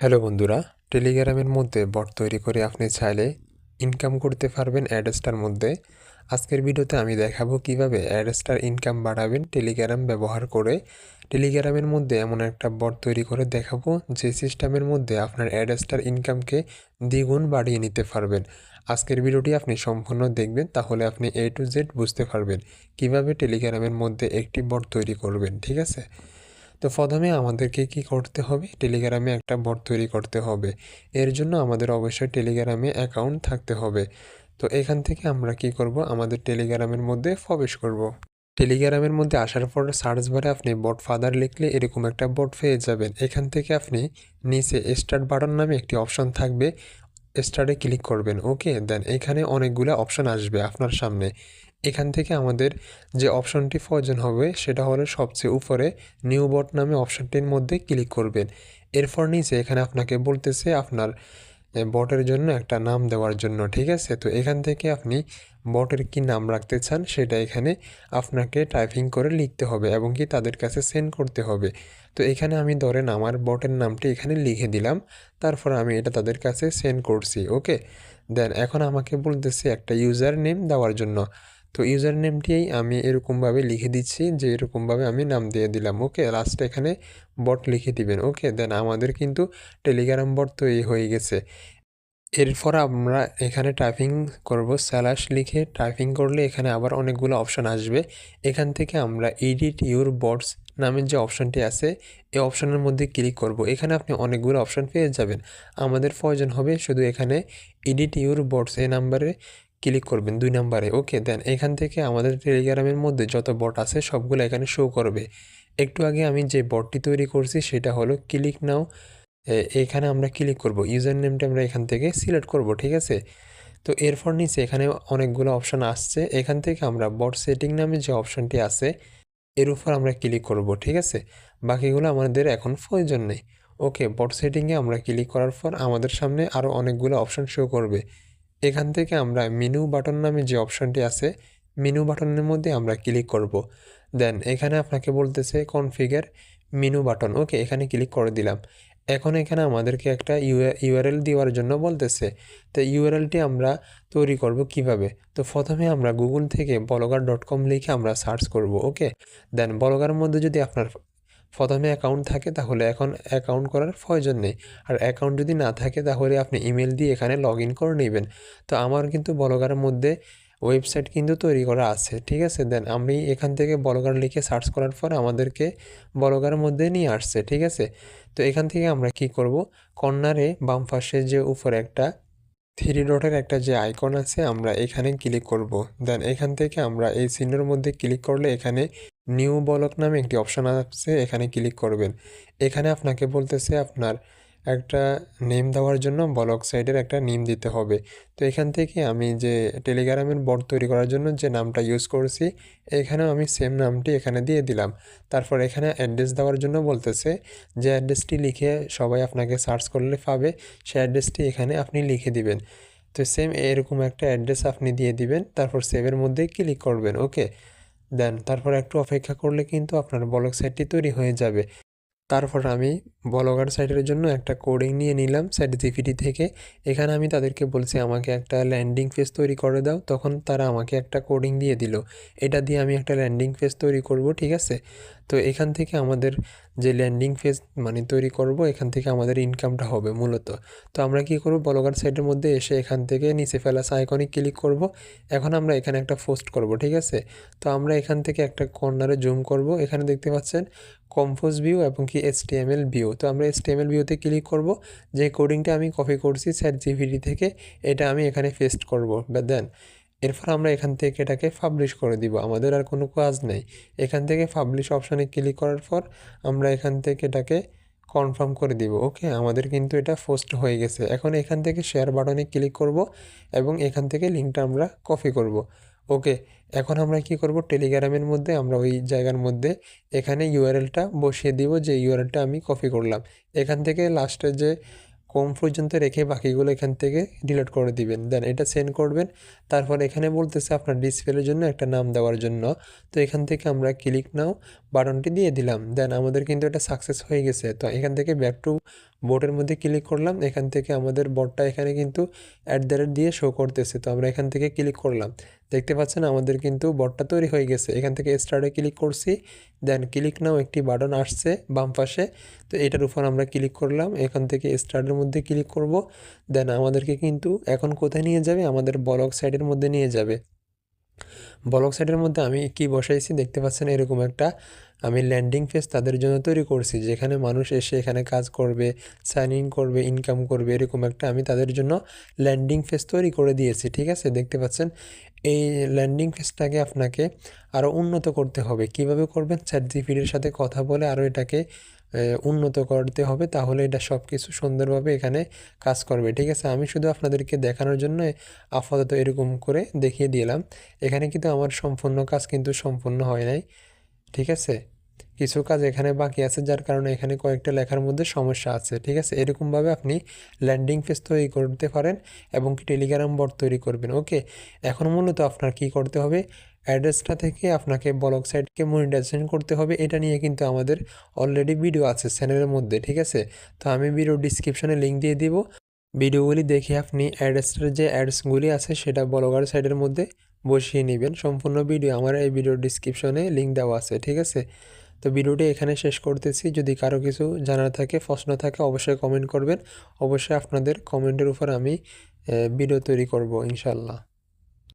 Hello বন্ধুরা, টেলিগ্রামের মধ্যে বট তৈরি করে আপনি চাইলে ইনকাম করতে পারবেন অ্যাডস্টার মধ্যে। আজকের ভিডিওতে আমি দেখাবো কীভাবে অ্যাডস্টার ইনকাম বাড়াবেন টেলিগ্রাম ব্যবহার করে। টেলিগ্রামের মধ্যে এমন একটা বট তৈরি করে দেখাবো, যে সিস্টেমের মধ্যে আপনার অ্যাডস্টার ইনকামকে দ্বিগুণ বাড়িয়ে নিতে পারবেন। আজকের ভিডিওটি আপনি সম্পূর্ণ দেখবেন, তাহলে আপনি এ টু জেড বুঝতে পারবেন কীভাবে টেলিগ্রামের মধ্যে একটি বট তৈরি করবেন, ঠিক আছে? তো প্রথমে আমাদেরকে কি করতে হবে? টেলিগ্রামে একটা বট তৈরি করতে হবে। এর জন্য আমাদের অবশ্যই টেলিগ্রামে অ্যাকাউন্ট থাকতে হবে। তো এখান থেকে আমরা কি করব? আমাদের টেলিগ্রামের মধ্যে প্রবেশ করব। টেলিগ্রামের মধ্যে আসার পর সার্চ বারে আপনি বট ফাদার লিখলে এরকম একটা বট পেয়ে যাবেন। এখান থেকে আপনি নিচে স্টার্ট বাটন নামে একটি অপশন থাকবে। স্টার্টে ক্লিক করবেন। ওকে দেন এখানে অনেকগুলো অপশন আসবে আপনার সামনে। এখান থেকে আমাদের যে অপশনটি প্রয়োজন হবে, সেটা হলো সবচেয়ে উপরে নিউ বট নামে অপশনটির মধ্যে ক্লিক করবেন। এরপর নিচে এখানে আপনাকে বলতেছে আপনার বটের জন্য একটা নাম দেওয়ার জন্য, ঠিক আছে? তো এখান থেকে আপনি বটের কি নাম রাখতে চান, সেটা এখানে আপনাকে টাইপিং করে লিখতে হবে এবং কি তাদের কাছে সেন্ড করতে হবে। তো এখানে আমি ধরেন আমার বটের নামটি এখানে লিখে দিলাম, তারপর আমি এটা তাদের কাছে সেন্ড করছি, ওকে? দেন এখন আমাকে বলতেছে একটা ইউজার নেম দেওয়ার জন্য। তো ইউজার নেমটি আমি এরকমভাবে লিখে দিচ্ছি যে এরকমভাবে আমি নাম দিয়ে দিলাম, ওকে? লাস্টে এখানে বট লিখে দিবেন, ওকে? দেন আমাদের কিন্তু টেলিগ্রাম বট তৈরি হয়ে গেছে। এরপর আমরা এখানে টাইপিং করব স্যালাশ লিখে টাইপিং করলে এখানে আবার অনেকগুলো অপশান আসবে। এখান থেকে আমরা এডিট ইউর বটস নামের যে অপশানটি আছে, এই অপশানের মধ্যে ক্লিক করব। এখানে আপনি অনেকগুলো অপশান পেয়ে যাবেন। আমাদের প্রয়োজন হবে শুধু এখানে এডিট ইউর বটস এই নাম্বারে ক্লিক করবেন, দুই নাম্বারে। ওকে দেন এখান থেকে আমাদের টেলিগ্রামের মধ্যে যত বট আছে সবগুলো এখানে শো করবে। একটু আগে আমি যে বটটি তৈরি করছি সেটা হলো ক্লিক নাও এখানে আমরা ক্লিক করব। ইউজার নেমটা আমরা এখান থেকে সিলেক্ট করব, ঠিক আছে? তো এরপর নিচে এখানে অনেকগুলো অপশান আসছে। এখান থেকে আমরা বট সেটিং নামে যে অপশানটি আছে, এর উপর আমরা ক্লিক করব, ঠিক আছে? বাকিগুলো আমাদের এখন প্রয়োজন নেই। ওকে বট সেটিংয়ে আমরা ক্লিক করার পর আমাদের সামনে আরও অনেকগুলো অপশান শো করবে। এখান থেকে আমরা মেনু বাটন নামে যে অপশানটি আছে মেনু বাটনের মধ্যে আমরা ক্লিক করব। দেন এখানে আপনাকে বলতেছে কনফিগার মেনু বাটন ওকে এখানে ক্লিক করে দিলাম। এখন এখানে আমাদেরকে একটা ইউআরএল দেওয়ার জন্য বলতেছে। তো ইউআরএলটি আমরা তৈরি করব কীভাবে? তো প্রথমে আমরা গুগল থেকে বলগার ডট কম লিখে আমরা সার্চ করব। ওকে দেন বলগার মধ্যে যদি আপনার প্রথমে অ্যাকাউন্ট থাকে, তাহলে এখন অ্যাকাউন্ট করার প্রয়োজন নেই। আর অ্যাকাউন্ট যদি না থাকে, তাহলে আপনি ইমেল দিয়ে এখানে লগ ইন করে নেবেন। তো আমার কিন্তু বলগারের মধ্যে ওয়েবসাইট কিন্তু তৈরি করা আছে, ঠিক আছে? দেন আমি এখান থেকে বলগার লিখে সার্চ করার পর আমাদেরকে বলগার মধ্যে নিয়ে আসছে, ঠিক আছে? তো এখান থেকে আমরা কি করব? কর্নারে বাম পাশে যে উপরে একটা থ্রি ডটের একটা যে আইকন আছে, আমরা এখানে ক্লিক করব। দেন এখান থেকে আমরা এই চিহ্নের মধ্যে ক্লিক করলে এখানে নিউ বলক নামে একটি অপশান আছে, এখানে ক্লিক করবেন। এখানে আপনাকে বলতেছে আপনার একটা নেম দেওয়ার জন্য ব্লক সাইডের একটা নেম দিতে হবে। তো এখান থেকে আমি যে টেলিগ্রামের বট তৈরি করার জন্য যে নামটা ইউজ করছি, এখানেও আমি সেম নামটি এখানে দিয়ে দিলাম। তারপর এখানে অ্যাড্রেস দেওয়ার জন্য বলতেছে যে অ্যাড্রেসটি লিখে সবাই আপনাকে সার্চ করলে পাবে, সেই অ্যাড্রেসটি এখানে আপনি লিখে দিবেন। তো সেম এরকম একটা অ্যাড্রেস আপনি দিয়ে দিবেন, তারপর সেভের মধ্যে ক্লিক করবেন ওকে দেন। তারপর একটু অপেক্ষা করলে কিন্তু আপনার ব্লগ সাইটটি তৈরি হয়ে যাবে। তারপর আমি ব্লগার সাইটের জন্য একটা কোডিং নিয়ে নিলাম স্যাট জিপিটি থেকে। এখানে আমি তাদেরকে বলছি, আমাকে একটা ল্যান্ডিং পেজ তৈরি করে দাও। তখন তারা আমাকে একটা কোডিং দিয়ে দিল। এটা দিয়ে আমি একটা ল্যান্ডিং পেজ তৈরি করব, ঠিক আছে? তো এখান থেকে আমাদের যে ল্যান্ডিং পেজ মানে তৈরি করব, এখান থেকে আমাদের ইনকামটা হবে মূলত। তো আমরা কি করব? ব্লগার সাইটের মধ্যে এসে এখান থেকে নিচে ফেলা আইকনে ক্লিক করব। এখন আমরা এখানে একটা পোস্ট করব, ঠিক আছে? তো আমরা এখান থেকে একটা কর্নারে জুম করব। এখানে দেখতে পাচ্ছেন কম্পোজ ভিউ এবং কি এসটিএমএল ভিউ তো আমরা এসটিএমএল ভিউতে ক্লিক করব। যে কোডিংটা আমি কপি করছি স্যার জিভিডি থেকে, এটা আমি এখানে পেস্ট করব। বা দেন এরপর আমরা এখান থেকে এটাকে পাবলিশ করে দিব। আমাদের আর কোনো কাজ নেই। এখান থেকে পাবলিশ অপশানে ক্লিক করার পর আমরা এখান থেকে এটাকে কনফার্ম করে দিব। ওকে আমাদের কিন্তু এটা পোস্ট হয়ে গেছে। এখন এখান থেকে শেয়ার বাটনে ক্লিক করব এবং এখান থেকে লিঙ্কটা আমরা কপি করব। ওকে এখন আমরা কি করব? টেলিগ্রামের মধ্যে আমরা ওই জায়গার মধ্যে এখানে ইউআরএলটা বসিয়ে দিব যে ইউআরএলটা আমি কপি করলাম। এখান থেকে লাস্টে যে কম পর্যন্ত রেখে বাকিগুলো এখান থেকে ডিলিট করে দিবেন। দেন এটা সেন্ড করবেন। তারপর এখানে বলতেছে আপনার ডিসপ্লের জন্য একটা নাম দেওয়ার জন্য। তো এখান থেকে আমরা ক্লিক নাও বাটনটি দিয়ে দিলাম। দেন আমাদের কিন্তু এটা সাকসেস হয়ে গেছে। তো এখান থেকে ব্যাক টু বোর্ডের মধ্যে ক্লিক করলাম। এখান থেকে আমাদের বোর্ডটা এখানে কিন্তু অ্যাট দ্য রেট দিয়ে শো করতেছে। তো আমরা এখান থেকে ক্লিক করলাম। দেখতে পাচ্ছেন আমাদের কিন্তু বটটা তৈরি হয়ে গেছে। এখান থেকে স্টার্টে ক্লিক করছি দেন ক্লিক নাও একটি বাটন আসছে বাম পাশে। তো এটার উপর আমরা ক্লিক করলাম, এখান থেকে স্টার্টের মধ্যে ক্লিক করব। দেন আমাদেরকে কিন্তু এখন কোথায় নিয়ে যাবে? আমাদের ব্লক সাইডের মধ্যে নিয়ে যাবে। ব্লগ সাইডের মধ্যে আমি কি বসাইছি দেখতে পাচ্ছেন এরকম একটা আমি ল্যান্ডিং পেজ তাদের জন্য তৈরি করছি, যেখানে মানুষ এসে এখানে কাজ করবে সাইন ইন করবে ইনকাম করবে, এরকম একটা আমি তাদের জন্য ল্যান্ডিং পেজ তৈরি করে দিয়েছি, ঠিক আছে? দেখতে পাচ্ছেন? এই ল্যান্ডিং পেজটাকে আপনাকে আরও উন্নত করতে হবে। কীভাবে করবেন? চ্যাট জিপিডির সাথে কথা বলে আরও এটাকে উন্নত করতে হবে, তাহলে এটা সব কিছু সুন্দরভাবে এখানে কাজ করবে। ঠিক আছে? আমি শুধু আপনাদেরকে দেখানোর জন্য আপাতত এরকম করে দেখিয়ে দিলাম। এখানে কিন্তু আমার সম্পূর্ণ কাজ কিন্তু সম্পূর্ণ হয় নাই। ঠিক আছে? কিছু কাজ এখানে বাকি আছে, যার কারণে এখানে কয়েকটা লেখার মধ্যে সমস্যা আছে। ঠিক আছে? এরকমভাবে আপনি ল্যান্ডিং পেজ তৈরি করতে পারেন এবং টেলিগ্রাম বোর্ড তৈরি করবেন। ওকে? এখন মূলত আপনার কি করতে হবে? অ্যাড্রেসটা থেকে আপনাকে ব্লগ সাইটকে মনিটাইজেশন করতে হবে, এটা নিয়ে কিন্তু আমাদের অলরেডি ভিডিও আছে চ্যানেলের মধ্যে, ঠিক আছে? তো আমি ভিডিও ডিসক্রিপশনে লিঙ্ক দিয়ে দিব। ভিডিওগুলি দেখে আপনি অ্যাড্রেসটার যে অ্যাডসগুলি আছে, সেটা ব্লগার সাইডের মধ্যে বসিয়ে নেবেন। সম্পূর্ণ ভিডিও আমার এই ভিডিও ডিসক্রিপশনে লিঙ্ক দেওয়া আছে, ঠিক আছে? তো ভিডিওটি এখানে শেষ করতেছি। যদি কারও কিছু জানার থাকে, প্রশ্ন থাকে, অবশ্যই কমেন্ট করবেন। অবশ্যই আপনাদের কমেন্টের উপর আমি ভিডিও তৈরি করব ইনশাল্লাহ